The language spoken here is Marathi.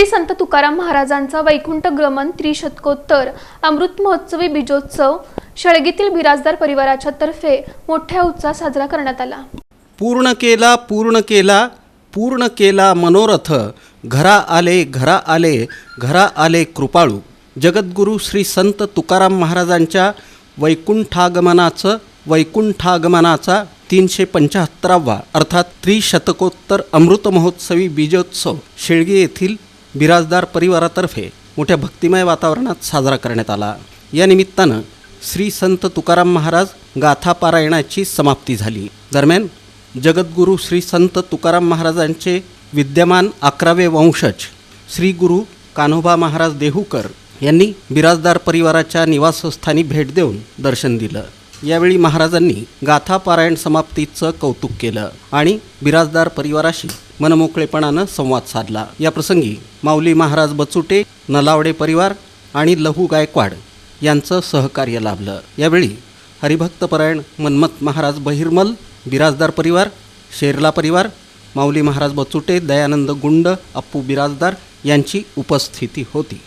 श्री संत तुकाराम महाराजांचा वैकुंठ गमन त्रिशतकोत्तर अमृत महोत्सवी बीजोत्सव शळगीतील बिराजदार परिवाराच्या तर्फे मोठ्या उत्साहात साजरा करण्यात आला. पूर्ण केला पूर्ण केला पूर्ण केला मनोरथ. घरा आले घरा आले घरा आले कृपाळू. जगद्गुरू श्री संत तुकाराम महाराजांच्या वैकुंठागमनाचं वैकुंठागमनाचा तीनशे पंच्याहत्तरावा अर्थात त्रिशतकोत्तर अमृत महोत्सवी बीजोत्सव शेळगे येथील बिराजदार परिवारातर्फे मोठ्या भक्तिमय वातावरणात साजरा करण्यात आला. या निमित्तानं श्री संत तुकाराम महाराज गाथा पारायणाची समाप्ती झाली. दरम्यान जगद्गुरू श्री संत तुकाराम महाराजांचे विद्यमान अकरावे वंशज श्री गुरु कान्होबा महाराज देहूकर यांनी बिराजदार परिवाराच्या निवासस्थानी भेट देऊन दर्शन दिलं. यावेळी महाराजांनी गाथा पारायण समाप्तीचं कौतुक केलं आणि बिराजदार परिवाराशी मनमोकळेपणानं संवाद साधला. या प्रसंगी माऊली महाराज बचुटे नलावडे परिवार आणि लहू गायकवाड यांचं सहकार्य लाभलं. यावेळी हरिभक्तपरायण मन्मथ महाराज बहिर्मल बिराजदार परिवार शेरला परिवार माऊली महाराज बचुटे दयानंद गुंड अप्पू बिराजदार यांची उपस्थिती होती.